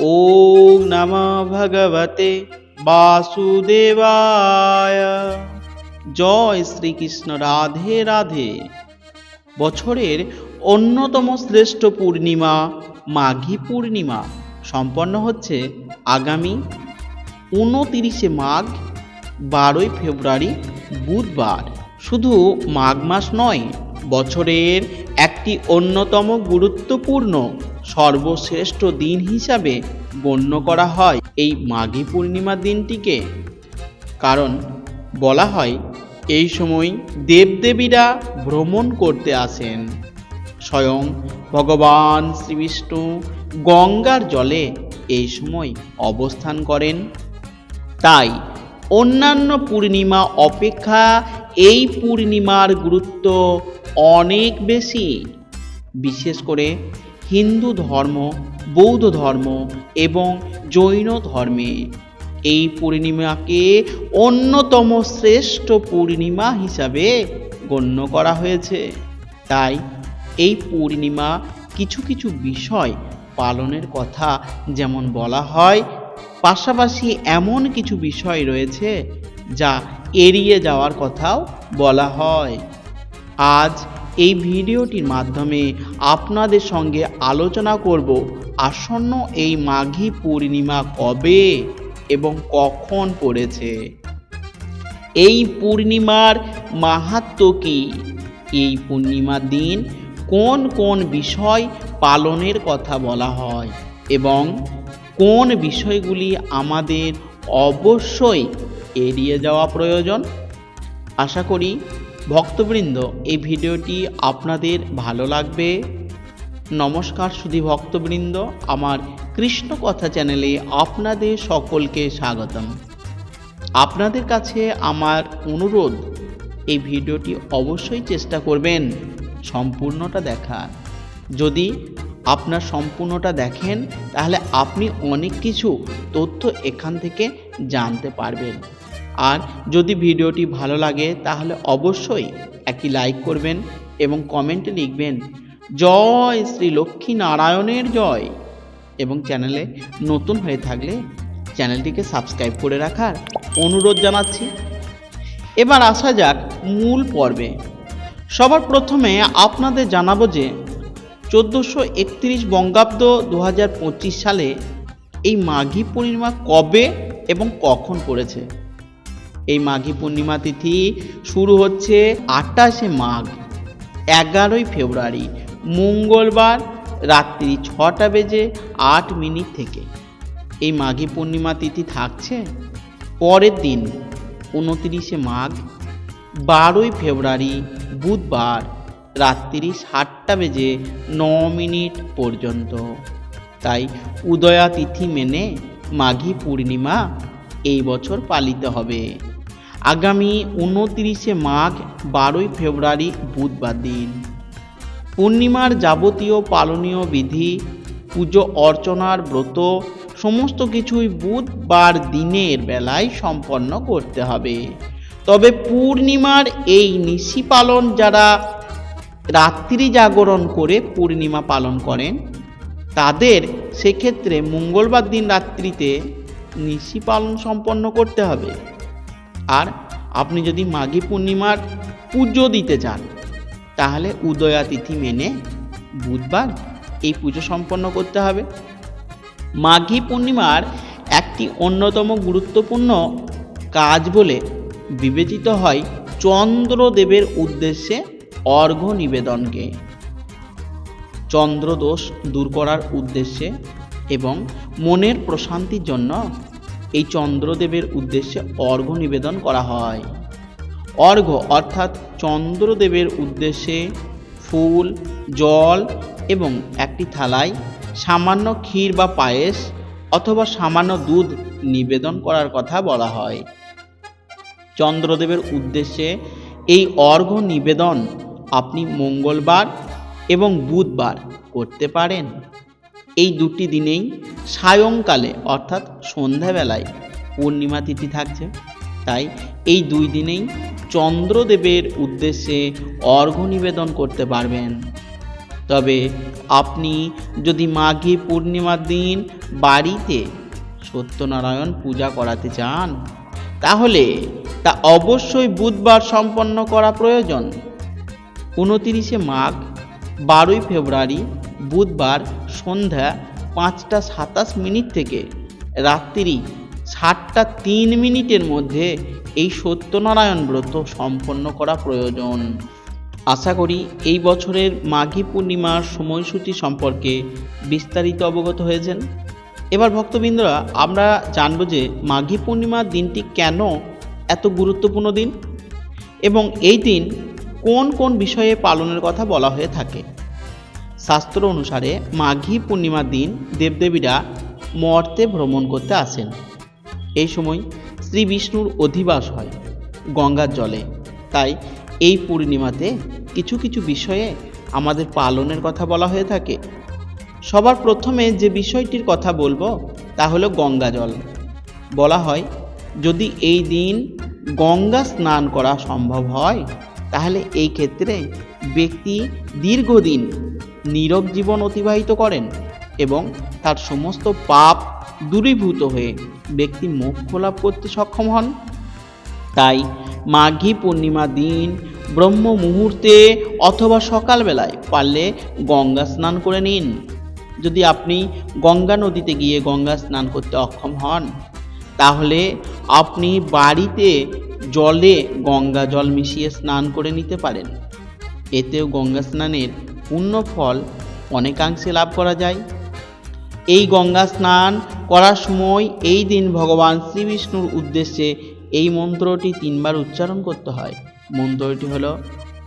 ওম নম ভগবতে বাসুদেবায়। জয় শ্রীকৃষ্ণ রাধে রাধে। বছরের অন্যতম শ্রেষ্ঠ পূর্ণিমা মাঘী পূর্ণিমা। সম্পন্ন হচ্ছে আগামী উনতিরিশে মাঘ, বারোই ফেব্রুয়ারি, বুধবার। শুধু মাঘ মাস নয়, বছরের একটি অন্যতম গুরুত্বপূর্ণ সর্বশ্রেষ্ঠ দিন হিসাবে গণ্য করা হয় এই মাঘী পূর্ণিমার দিনটিকে। কারণ বলা হয়, এই সময় দেবদেবীরা ভ্রমণ করতে আসেন। স্বয়ং ভগবান শ্রীবিষ্ণু গঙ্গার জলে এই সময় অবস্থান করেন। তাই অন্যান্য পূর্ণিমা অপেক্ষা এই পূর্ণিমার গুরুত্ব অনেক বেশি। বিশেষ করে হিন্দু ধর্ম, বৌদ্ধ ধর্ম এবং জৈন ধর্মে। এই পূর্ণিমাকে অন্যতম শ্রেষ্ঠ পূর্ণিমা হিসাবে গণ্য করা হয়েছে। তাই এই পূর্ণিমা কিছু কিছু বিষয় পালনের কথা যেমন বলা হয়, পাশাপাশি এমন কিছু বিষয় রয়েছে যা এড়িয়ে যাওয়ার কথাও বলা হয়। আজ এই ভিডিওটির মাধ্যমে আপনাদের সঙ্গে আলোচনা করব, আসন্ন এই মাঘী পূর্ণিমা কবে এবং কখন পড়েছে? এই পূর্ণিমার মাহাত্ম কি? এই পূর্ণিমার দিন কোন কোন বিষয় পালনের কথা বলা হয় এবং কোন বিষয়গুলি আমাদের অবশ্যই এড়িয়ে যাওয়া প্রয়োজন? আশা করি ভক্তবৃন্দ, এই ভিডিওটি আপনাদের ভালো লাগবে? নমস্কার সুধী ভক্তবৃন্দ, আমার কৃষ্ণ কথা চ্যানেলে আপনাদের সকলকে স্বাগতম। আপনাদের কাছে আমার অনুরোধ, এই ভিডিওটি অবশ্যই চেষ্টা করবেন সম্পূর্ণটা দেখার। যদি আপনার সম্পূর্ণটা দেখেন, তাহলে আপনি অনেক কিছু তথ্য এখান থেকে জানতে পারবেন। আর যদি ভিডিওটি ভালো লাগে, তাহলে অবশ্যই একটি লাইক করবেন এবং কমেন্টে লিখবেন, জয় শ্রী লক্ষ্মী নারায়ণের জয়! এবং চ্যানেলে নতুন হয়ে থাকলে চ্যানেলটিকে সাবস্ক্রাইব করে রাখার অনুরোধ জানাচ্ছি। এবার আসা যাক মূল পর্বে। সবার প্রথমে আপনাদের জানাব যে, চোদ্দোশো একত্রিশ বঙ্গাব্দ দু হাজার পঁচিশ সালে এই মাঘী পূর্ণিমা কবে এবং কখন পড়েছে? এই মাঘী পূর্ণিমা তিথি শুরু হচ্ছে আটাশে মাঘ, এগারোই ফেব্রুয়ারি, মঙ্গলবার রাত্রি ছটা বেজে আট মিনিট থেকে। এই মাঘী পূর্ণিমা তিথি থাকছে পরের দিন, উনতিরিশে মাঘ, বারোই ফেব্রুয়ারি, বুধবার রাত্রি সাতটা বেজে ন মিনিট পর্যন্ত। তাই উদয়া তিথি মেনে মাঘী পূর্ণিমা এই বছর পালিত হবে। আগামী উনতিরিশে মাঘ, বারোই ফেব্রুয়ারি, বুধবার দিন। পূর্ণিমার যাবতীয় পালনীয় বিধি, পুজো অর্চনার ব্রত, সমস্ত কিছুই বুধবার দিনের বেলায় সম্পন্ন করতে হবে। তবে পূর্ণিমার এই নিশি পালন যারা রাত্রি জাগরণ করে পূর্ণিমা পালন করেন, তাদের সেক্ষেত্রে মঙ্গলবার দিন রাত্রিতে নিশি পালন সম্পন্ন করতে হবে। আর আপনি যদি মাঘী পূর্ণিমার পুজো দিতে চান তাহলে উদয়া তিথি মেনে বুধবার এই পুজো সম্পন্ন করতে হবে। মাঘী পূর্ণিমার একটি অন্যতম গুরুত্বপূর্ণ কাজ বলে বিবেচিত হয় চন্দ্রদেবের উদ্দেশ্যে অর্ঘ্য নিবেদনকে। চন্দ্রদোষ দূর করার উদ্দেশ্যে এবং মনের প্রশান্তির জন্য এই চন্দ্রদেবের উদ্দেশ্যে অর্ঘ্য নিবেদন করা হয়। অর্ঘ্য অর্থাৎ চন্দ্রদেবের উদ্দেশ্যে ফুল, জল এবং একটি থালায় সামান্য ক্ষীর বা পায়েস অথবা সামান্য দুধ নিবেদন করার কথা বলা হয়। চন্দ্রদেবের উদ্দেশ্যে এই অর্ঘ্য নিবেদন আপনি মঙ্গলবার এবং বুধবার করতে পারেন। এই দুটি দিনেই সায়ংকালে, অর্থাৎ সন্ধ্যাবেলায় পূর্ণিমা তিথি থাকছে। তাই এই দুই দিনেই চন্দ্রদেবের উদ্দেশ্যে অর্ঘ্য নিবেদন করতে পারবেন। তবে আপনি যদি মাঘী পূর্ণিমার দিন বাড়িতে সত্যনারায়ণ পূজা করাতে চান, তাহলে তা অবশ্যই বুধবার সম্পন্ন করা প্রয়োজন। উনতিরিশে মাঘ, বারোই ফেব্রুয়ারি বুধবার সন্ধ্যা পাঁচটা সাতাশ মিনিট থেকে রাত্রি সাতটা তিন মিনিটের মধ্যে এই সত্যনারায়ণ ব্রত সম্পন্ন করা প্রয়োজন। আশা করি এই বছরের মাঘী পূর্ণিমার সময়সূচি সম্পর্কে বিস্তারিত অবগত হয়েছেন। এবার ভক্তবৃন্দরা, আমরা জানব যে মাঘী পূর্ণিমার দিনটি কেন এত গুরুত্বপূর্ণ দিন? এবং এই দিন কোন কোন বিষয়ে পালনের কথা বলা হয়ে থাকে? শাস্ত্র অনুসারে মাঘী পূর্ণিমার দিন দেবদেবীরা মর্তে ভ্রমণ করতে আসেন। এই সময় শ্রী বিষ্ণুর অধিবাস হয় গঙ্গার জলে। তাই এই পূর্ণিমাতে কিছু কিছু বিষয়ে আমাদের পালনের কথা বলা হয়ে থাকে। সবার প্রথমে যে বিষয়টির কথা বলব তা হলো গঙ্গা জল। বলা হয়, যদি এই দিন গঙ্গা স্নান করা সম্ভব হয়, তাহলে এই ক্ষেত্রে ব্যক্তি দীর্ঘদিন নীরব জীবন অতিবাহিত করেন এবং তার সমস্ত পাপ দূরীভূত হয়ে ব্যক্তি মোক্ষ লাভ করতে সক্ষম হন। তাই মাঘী পূর্ণিমা দিন, ব্রহ্ম মুহূর্তে অথবা সকালবেলায় পারলে গঙ্গা স্নান করে নিন। যদি আপনি গঙ্গা নদীতে গিয়ে গঙ্গা স্নান করতে অক্ষম হন, তাহলে আপনি বাড়িতে জলে গঙ্গা জল মিশিয়ে স্নান করে নিতে পারেন। এতেও গঙ্গা স্নানের পূর্ণ ফল অনেকাংশে লাভ করা যায়। এই গঙ্গা স্নান করার সময় এই দিন ভগবান শ্রীবিষ্ণুর উদ্দেশ্যে এই মন্ত্রটি তিনবার উচ্চারণ করতে হয়। মন্ত্রটি হলো,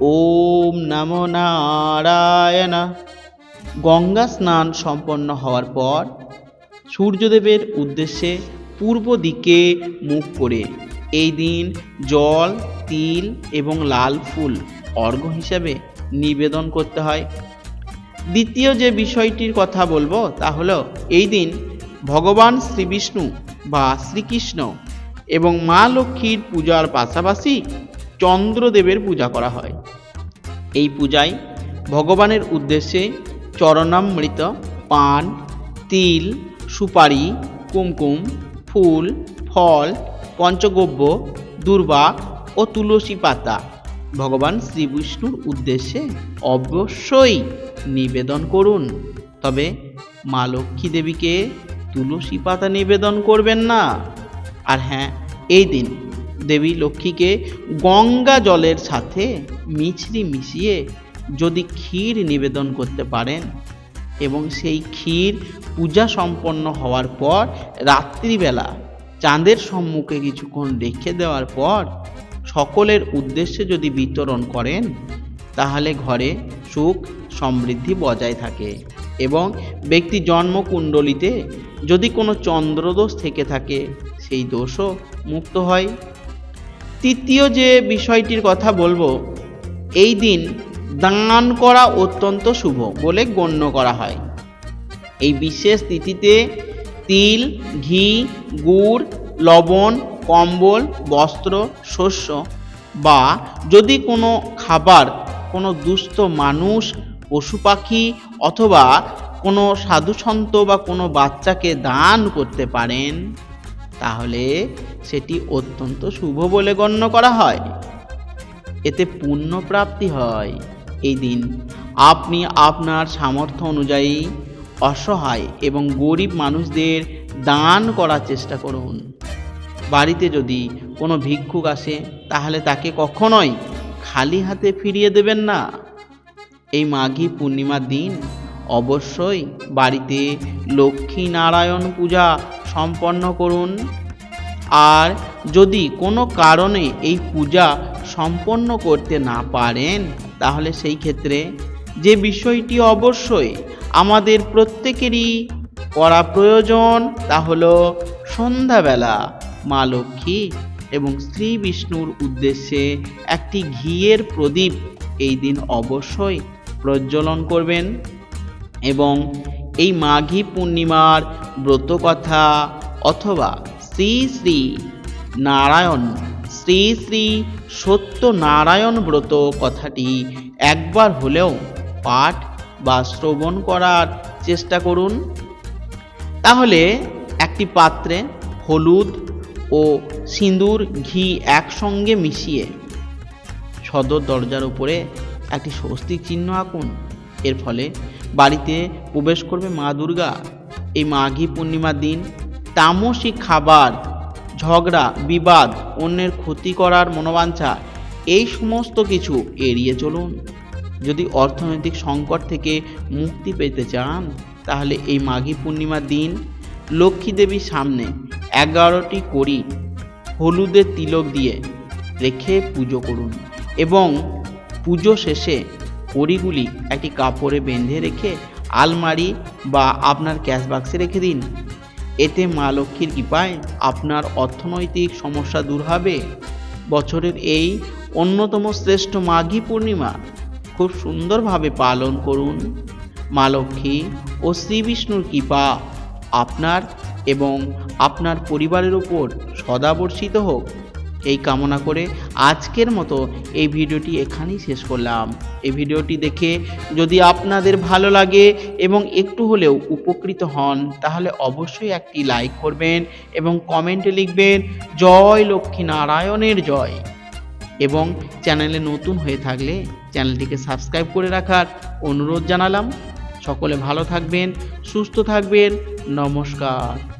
ওম নমো নারায়ণ। গঙ্গা স্নান সম্পন্ন হওয়ার পর সূর্যদেবের উদ্দেশ্যে পূর্ব দিকে মুখ করে এই দিন জল, তিল এবং লাল ফুল অর্ঘ্য হিসাবে নিবেদন করতে হয়। দ্বিতীয় যে বিষয়টির কথা বলব তা হলো, এই দিন ভগবান শ্রীবিষ্ণু বা শ্রীকৃষ্ণ এবং মা লক্ষ্মীর পূজার পাশাপাশি চন্দ্রদেবের পূজা করা হয়। এই পূজায় ভগবানের উদ্দেশ্যে চরণামৃত, পান, তিল, সুপারি, কুমকুম, ফুল, ফল পঞ্চগব্য দুর্বা ও তুলসী পাতা ভগবান শ্রীবিষ্ণুর উদ্দেশ্যে অবশ্যই নিবেদন করুন। তবে মা লক্ষ্মী দেবীকে তুলসী পাতা নিবেদন করবেন না। আর হ্যাঁ এই দিন দেবী লক্ষ্মীকে গঙ্গা জলের সাথে মিছরি মিশিয়ে যদি ক্ষীর নিবেদন করতে পারেন এবং সেই ক্ষীর পূজা সম্পন্ন হওয়ার পর রাত্রিবেলা চাঁদের সম্মুখে কিছুক্ষণ রেখে দেওয়ার পর সকলের উদ্দেশ্যে যদি বিতরণ করেন, তাহলে ঘরে সুখ সমৃদ্ধি বজায় থাকে এবং ব্যক্তি জন্মকুণ্ডলিতে যদি কোনো চন্দ্রদোষ থেকে থাকে, সেই দোষও মুক্ত হয়। তৃতীয় যে বিষয়টির কথা বলব, এই দিন দান করা অত্যন্ত শুভ বলে গণ্য করা হয়। এই বিশেষ তিথিতে তিল, ঘি, গুড়, লবণ কম্বল, বস্ত্র, শস্য বা যদি কোনো খাবার কোনো দুস্থ মানুষ, পশু পাখি অথবা কোনো সাধুসন্ত বা কোনো বাচ্চাকে দান করতে পারেন, তাহলে সেটি অত্যন্ত শুভ বলে গণ্য করা হয়। এতে পুণ্য প্রাপ্তি হয়। এই দিন আপনি আপনার সামর্থ্য অনুযায়ী অসহায় এবং গরিব মানুষদের দান করার চেষ্টা করুন। বাড়িতে যদি কোনো ভিক্ষুক আসে, তাহলে তাকে কখনোই খালি হাতে ফিরিয়ে দেবেন না। এই মাঘী পূর্ণিমার দিন অবশ্যই বাড়িতে লক্ষ্মী নারায়ণ পূজা সম্পন্ন করুন। আর যদি কোনো কারণে এই পূজা সম্পন্ন করতে না পারেন, তাহলে সেই ক্ষেত্রে যে বিষয়টি অবশ্যই আমাদের প্রত্যেকেরই করা প্রয়োজন, তা হলো সন্ধ্যাবেলা। মা লক্ষ্মী এবং শ্রী বিষ্ণুর উদ্দেশ্যে একটি ঘিয়ের প্রদীপ এই দিন অবশ্যই প্রজ্বলন করবেন এবং এই মাঘী পূর্ণিমার ব্রতকথা অথবা শ্রী শ্রী নারায়ণ, শ্রী শ্রী সত্যনারায়ণ ব্রত কথাটি একবার হলেও পাঠ বা শ্রবণ করার চেষ্টা করুন। তাহলে একটি পাত্রে হলুদ ও সিঁদুর, ঘি একসঙ্গে মিশিয়ে সদর দরজার উপরে একটি স্বস্তিক চিহ্ন আঁকুন। এর ফলে বাড়িতে প্রবেশ করবে মা দুর্গা। এই মাঘী পূর্ণিমার দিন তামসিক খাবার, ঝগড়া, বিবাদ, অন্যের ক্ষতি করার মনোবাঞ্ছা, এই সমস্ত কিছু এড়িয়ে চলুন। যদি অর্থনৈতিক সংকট থেকে মুক্তি পেতে চান, তাহলে এই মাঘী পূর্ণিমার দিন লক্ষ্মী দেবীর সামনে এগারোটি করি হলুদের তিলক দিয়ে রেখে পুজো করুন এবং পুজো শেষে কড়িগুলি একটি কাপড়ে বেঁধে রেখে আলমারি বা আপনার ক্যাশ বাক্সে রেখে দিন। এতে মা লক্ষ্মীর কৃপায় আপনার অর্থনৈতিক সমস্যা দূর হবে। বছরের এই অন্যতম শ্রেষ্ঠ মাঘী পূর্ণিমা খুব সুন্দরভাবে পালন করুন। মা লক্ষ্মী ও শ্রী বিষ্ণুর কৃপা আপনার এবং আপনার পরিবারের উপর সদা বর্ষিত হোক। এই কামনা করে আজকের মতো এই ভিডিওটি এখানেই শেষ করলাম। এই ভিডিওটি দেখে যদি আপনাদের ভালো লাগে এবং একটু হলেও উপকৃত হন, তাহলে অবশ্যই একটি লাইক করবেন এবং কমেন্টে লিখবেন, জয় লক্ষ্মী নারায়ণের জয়। এবং চ্যানেলে নতুন হয়ে থাকলে চ্যানেলটিকে সাবস্ক্রাইব করে রাখার অনুরোধ জানালাম। সকলে ভালো থাকবেন, সুস্থ থাকবেন। নমস্কার।